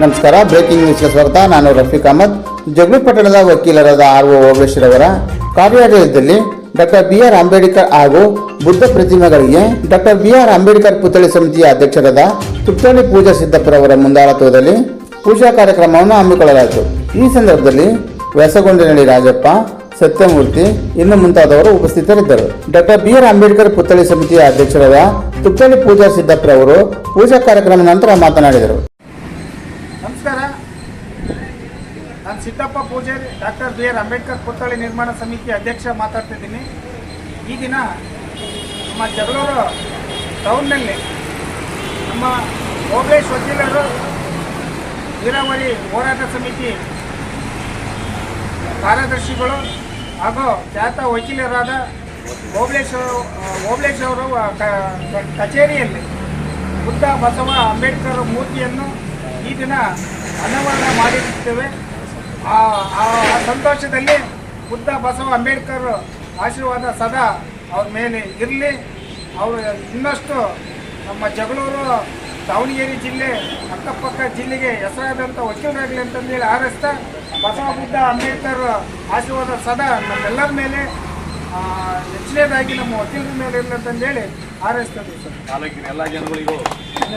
ನಮಸ್ಕಾರ ಬ್ರೇಕಿಂಗ್ ನ್ಯೂಸ್ಗೆ ಸ್ವಾಗತ. ನಾನು ರಫೀಕ್ ಅಹಮದ್. ಜಗಳೂರು ಪಟ್ಟಣದ ವಕೀಲರಾದ ಆರ್ ಒ ಅವರ ಕಾರ್ಯಾಲಯದಲ್ಲಿ ಡಾಕ್ಟರ್ ಬಿ ಆರ್ ಅಂಬೇಡ್ಕರ್ ಹಾಗೂ ಬುದ್ಧ ಪ್ರತಿಮೆಗಳಿಗೆ ಡಾಕ್ಟರ್ ಬಿ ಆರ್ ಅಂಬೇಡ್ಕರ್ ಪುತ್ಥಳಿ ಸಮಿತಿಯ ಅಧ್ಯಕ್ಷರಾದ ತುಪ್ಪಳ್ಳಿ ಪೂಜಾ ಸಿದ್ದಪ್ಪರವರ ಮುಂದಾಳತ್ವದಲ್ಲಿ ಪೂಜಾ ಕಾರ್ಯಕ್ರಮವನ್ನು ಹಮ್ಮಿಕೊಳ್ಳಲಾಯಿತು. ಈ ಸಂದರ್ಭದಲ್ಲಿ ವ್ಯಾಸಗೊಂಡನಹಳ್ಳಿ ರಾಜಪ್ಪ, ಸತ್ಯಮೂರ್ತಿ ಇನ್ನು ಮುಂತಾದವರು ಉಪಸ್ಥಿತರಿದ್ದರು. ಡಾಕ್ಟರ್ ಬಿ ಆರ್ ಅಂಬೇಡ್ಕರ್ ಪುತ್ಥಳಿ ಸಮಿತಿಯ ಅಧ್ಯಕ್ಷರಾದ ತುಪ್ಪಳ್ಳಿ ಪೂಜಾ ಸಿದ್ದಪ್ಪರವರು ಪೂಜಾ ಕಾರ್ಯಕ್ರಮ ನಂತರ ಮಾತನಾಡಿದರು. ನಮಸ್ಕಾರ. ನಾನು Siddappa Pujari, doctor B R Ambedkar ಪುತ್ಥಳಿ ನಿರ್ಮಾಣ ಸಮಿತಿ ಅಧ್ಯಕ್ಷ ಮಾತಾಡ್ತಿದ್ದೀನಿ. ಈ ದಿನ ನಮ್ಮ ಜಗಳೂರು ಟೌನ್ನಲ್ಲಿ ನಮ್ಮ ಓಬೇಶ್ ವಕೀಲರು ನೀರಾವರಿ ಹೋರಾಟ ಸಮಿತಿ ಕಾರ್ಯದರ್ಶಿಗಳು ಹಾಗೂ ಖ್ಯಾತ ವಕೀಲರಾದ ಓಬ್ಳೇಶ್ ಓಬ್ಳೇಶ್ ಅವರು ಕಚೇರಿಯಲ್ಲಿ ಬುದ್ಧ ಬಸವ ಅಂಬೇಡ್ಕರ್ ಮೂರ್ತಿಯನ್ನು ಈ ದಿನ ಅನಾವರಣ ಮಾಡಿರುತ್ತೇವೆ. ಆ ಸಂತೋಷದಲ್ಲಿ ಬುದ್ಧ ಬಸವ ಅಂಬೇಡ್ಕರ್ ಆಶೀರ್ವಾದ ಸದಾ ಅವ್ರ ಮೇಲೆ ಇರಲಿ. ಅವರು ಇನ್ನಷ್ಟು ನಮ್ಮ ಜಗಳೂರು, ದಾವಣಗೆರೆ ಜಿಲ್ಲೆ ಅಕ್ಕಪಕ್ಕ ಜಿಲ್ಲೆಗೆ ಹೆಸರಾದಂಥ ವಕೀಲರಾಗಲಿ ಅಂತಂದೇಳಿ ಆರಿಸ್ತಾ ಬಸವ ಬುದ್ಧ ಅಂಬೇಡ್ಕರ್ ಆಶೀರ್ವಾದ ಸದಾ ನಮ್ಮೆಲ್ಲರ ಮೇಲೆ ಹೆಚ್ಚಿನದಾಗಿ ನಮ್ಮ ವಕೀಲರ ಮೇಲೆ ಇರಲಿ ಅಂತಂದೇಳಿ ಹೇಳಿ ಇದ್ದೀವಿ ಸರ್ ಎಲ್ಲ ಜನಗಳಿಗೂ